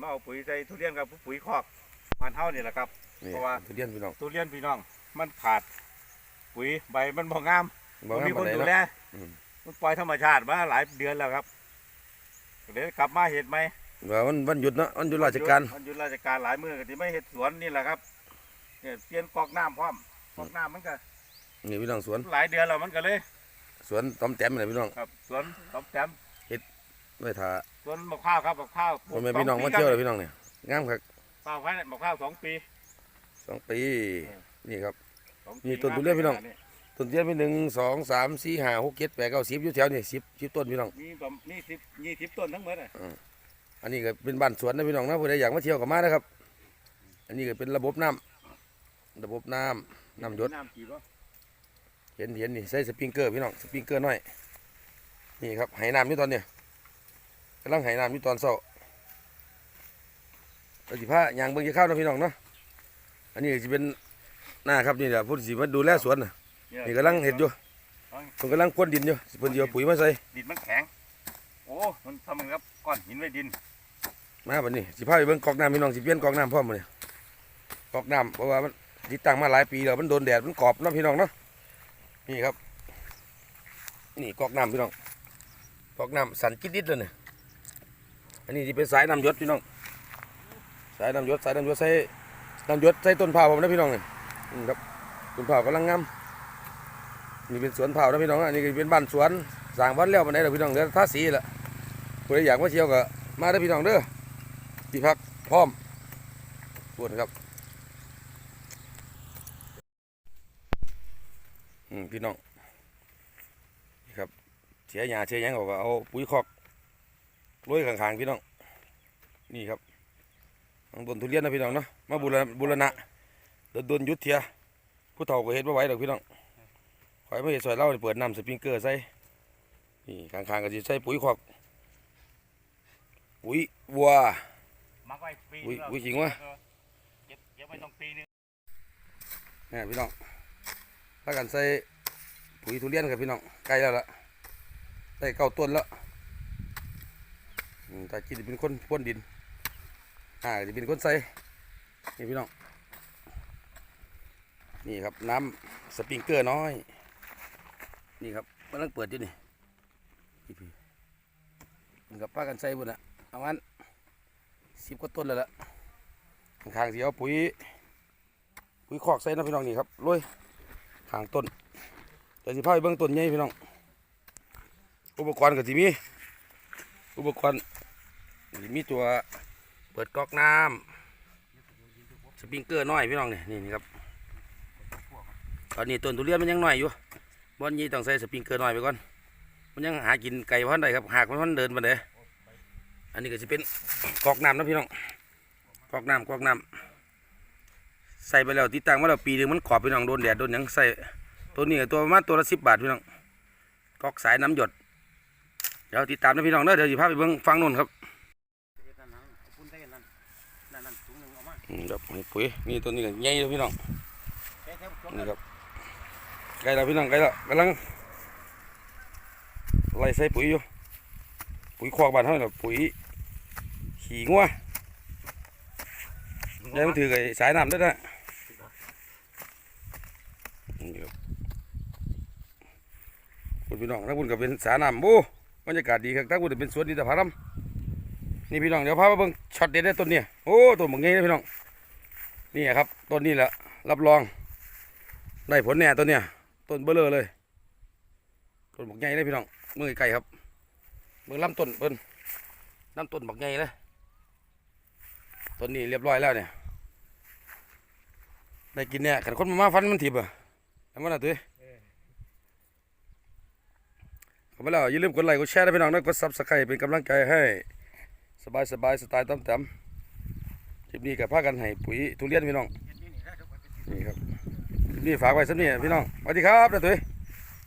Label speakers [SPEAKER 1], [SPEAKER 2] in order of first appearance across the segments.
[SPEAKER 1] มาเอาปุ๋ยใส่ทุเรียนกับปุ๋ยคอกบ้านเฮานี่แหละครับ
[SPEAKER 2] นี่
[SPEAKER 1] เพราะว่า
[SPEAKER 2] ทุเรียนพี่น้อง
[SPEAKER 1] ทุเรียนพี่น้อง มันขาด ปุ๋ยใบมันบ่งาม
[SPEAKER 2] บ่
[SPEAKER 1] บ่
[SPEAKER 2] งาม
[SPEAKER 1] มีค
[SPEAKER 2] ปาน
[SPEAKER 1] น
[SPEAKER 2] ใด
[SPEAKER 1] ดู
[SPEAKER 2] เนาะ
[SPEAKER 1] แล
[SPEAKER 2] อืม
[SPEAKER 1] มันปล่อยธรรมชาติมาหลายเดือนแล้วครับเดี๋ยวกลับมาเห็ดไหม
[SPEAKER 2] ว่าวันวันหยุดเนาะวันหยุดราชการ
[SPEAKER 1] มันหยุดราชการหลายมือก็ที่ไม่เห็ดสวนนี่แหละครับเนี่ยเปลี่ยนกอกน้ำพร้อมกอกน้ำมันก็
[SPEAKER 2] นี่พี่น้องสวน
[SPEAKER 1] หลายเดือนแล้วมันก็เลย
[SPEAKER 2] สวนต้อมแต้มนี่พี่น้อง
[SPEAKER 1] ครับ สวนต้อมแจม
[SPEAKER 2] ไว้ท่า
[SPEAKER 1] สวนมะพร้าวครับมะพร้าว
[SPEAKER 2] พ่อแม่พี่น้องมาเที่ยวเลยพี่น้องเนี่ยงามครับ
[SPEAKER 1] มะพร้าวไว้มะพร้าวสองปี
[SPEAKER 2] สองปี นี่ครับ
[SPEAKER 1] สองปี
[SPEAKER 2] นี่ต้นทุเรียนพี่น้อง ต้นเทียนมีหนึ่งสองสามสี่ห้าหกเจ็ดแปดเก้าสิบอยู่แถวนี่สิบสิบต้นพี่น้อง
[SPEAKER 1] มีประมาณนี่สิบยี่สิบต้นทั้งหมดเลย
[SPEAKER 2] อันนี้ก็เป็นบ้านสวนนะพี่น้องนะผู้ใดอยากมาเที่ยวก็มานะครับ อันนี้ก็เป็นระบบน้ำระบบน้ำน้ำหยศ
[SPEAKER 1] น้ำกี่บ่
[SPEAKER 2] เห็นเห็นนี่ใส่สปริงเกอร์พี่น้องสปริงเกอร์น้อย นี่ครับไหน้ำอยู่ตอนเนี้ย กำลังไหน้ำอยู่ตอนเช้าเราสิพายางเบิ่งจะเข้าวนะพี่น้องเนาะ อันนี้ก็จะเป็นหน้าครับนี่แหละผู้ที่สิมาดูแลสวนน่ะนี่กำลังเห็ดอยู่ผมกำลังพ่นดินอยู่สิเพิ่นสิเอาปุ๋ยมาใส่
[SPEAKER 1] ดินมันแข็ง โอ้ มันทำเหมือนกับก้อนหินไว้ดิน
[SPEAKER 2] มาบัดนี้สิพาไปเบิ่งกอกน้ำพี่น้องสิเปลี่ยนกอกน้ำพร้อมมื้อนี้กอกน้ำเพราะว่ามันติดตั้งมาหลายปีแล้วมันโดนแดดมันกรอบเนาะพี่น้องเนาะ นี่ครับ นี่กอกน้ำพี่น้องกอกน้ำสันจิดดิดเลยเนี่ย อันนี้ที่เป็นสายน้ำยศพี่น้อง สายน้ำยศสายน้ำยศใส่น้ำยศใส่ต้นเผาผมนะพี่น้องเนี่ยครับต้นเผากำลังงามนี่เป็นสวนเผานะพี่น้องอันนี้เป็นบ้านสวนสร้างบ้านแล้วมาไหนเด้อพี่น้องเดี๋ยวท่าสีแหละคนอยากมาเที่ยวก็มาเด้อพี่น้องเด้อที่พักพร้อมปวดครับพี่น้องนี่ครับเสียหญ้าเสียยังเขาก็เอาปุ๋ยคอก โรยข้างๆพี่น้อง นี่ครับทางต้นทุเรียนนะพี่น้องเนาะ มาบูรณะบูรณะโดนโดนหยุดเทีย ผู้เฒ่าก็เห็นว่าไหวดอกพี่น้องขอยไม่เห็นซอยเล่านี่เปิดน้ำสปริงเกอร์ใส่ นี่ข้างๆก็จะใส่ปุ๋ยคอกปุ๋ยวัว
[SPEAKER 1] มักไว้ปี
[SPEAKER 2] อุ้ย
[SPEAKER 1] นึง
[SPEAKER 2] อุ้ยจริงวะ
[SPEAKER 1] เก็บเก็บไว้ต้องปีนึง
[SPEAKER 2] นี่พี่น้องพากันใส่ปุ๋ยทุเรียนครับพี่น้อง ใกล้แล้วล่ะใส่เก้าต้นแล้วอืม ตากินเป็นคนพ่นดินอ่าจะเป็นคนใส่นี่พี่น้องนี่ครับน้ำสปริงเกอร์น้อย นี่ครับกำลังเปิดอยู่นี่นี่พี่มันกับป้ากันใส่บุญอะประมาณสิบกว่าต้นแล้วล่ะข้างๆสีเอาปุ๋ยปุ๋ยคอกใส่นะพี่น้องนี่ครับโรยข้างต้นเดี๋ยวสิพาไปเบื้องต้นใหญ่พี่น้อง อุปกรณ์ก็สิมี อุปกรณ์ สิมีตัวเปิดก๊อกน้ำสปริงเกอร์น้อยพี่น้องนี่นี่นี่ครับตอนนี้ต้นทุเรียนมันยังน้อยอยู่บอนยี่ต้องใส่สปริงเกอร์น้อยไปก่อนมันยังหากินไก่พันใดครับหากมันพันเดินมาเด้อันนี้ก็จะเป็นก๊อกน้ำนะพี่น้องก๊อกน้ำก๊อกน้ำใส่ไปแล้วติดตั้งมาแล้วปีหนึงมันขอบพี่น้องโดนแดดโดนยังใส่ตัวนี้ตัวประมาณตัวละสิบบาทพี่น้องก๊อกสายน้ำหยดเดี๋ยวติดตามนะพี่น้องเด้อเดี๋ยวสิพาไปเบิ่งฟังนู่นครับ อืมครับนี่ปุ๋ยนี่ตัวนี้ก็ใหญ่เลยพี่น้องนี่ครับใกล้แล้วพี่น้องใกล้แล้วกำลังไล่ใส่ปุ๋ยอยู่ปุ๋ยคอกบ้านเฮาเนี่ยปุ๋ยขี้งัวเดี๋ยวมันถือไอ้สายน้ำด้วยนะนี่ครับคุณพี่น้องถ้าคุณก็เป็นสาน้ำโอ้บรรยากาศดีครับถ้าคุณเป็นสวนนิตภารม นี่พี่น้องเดี๋ยวพามาเบิ่งช็อตเด็ดได้ต้นเนี่ยโอ้ต้นบางไงนะพี่น้องนี่ครับต้นนี้แหละรับรองได้ผลแน่ต้นเนี่ยต้นเบลเลอเลยต้นบางไงเลยพี่น้องมือไก่ครับมือลำต้นเพิ่นลำต้นบางไงเลยต้นนี้เรียบร้อยแล้วเนี่ยได้กินเนี่ยขันคนมามาฟันมันถีบอะทำมาหน่อยตุ้ยขอบคุณแล้วอย่าลืมกดไลค์กดแชร์นะพี่น้องนะกดซับสไครต์เป็นกำลังใจให้ สบายสบายสไตล์ต้มแตมคลิปนี้กับพากันให้ปุ๋ยทุเรียนพี่น้องนี่ครับคลิปนี้ฝากไว้สักนี่พี่น้องสวัสดีครับนะตุ้ย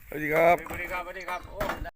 [SPEAKER 2] สวัสดีครับ
[SPEAKER 1] สวัสดีครับสวัสดีครับ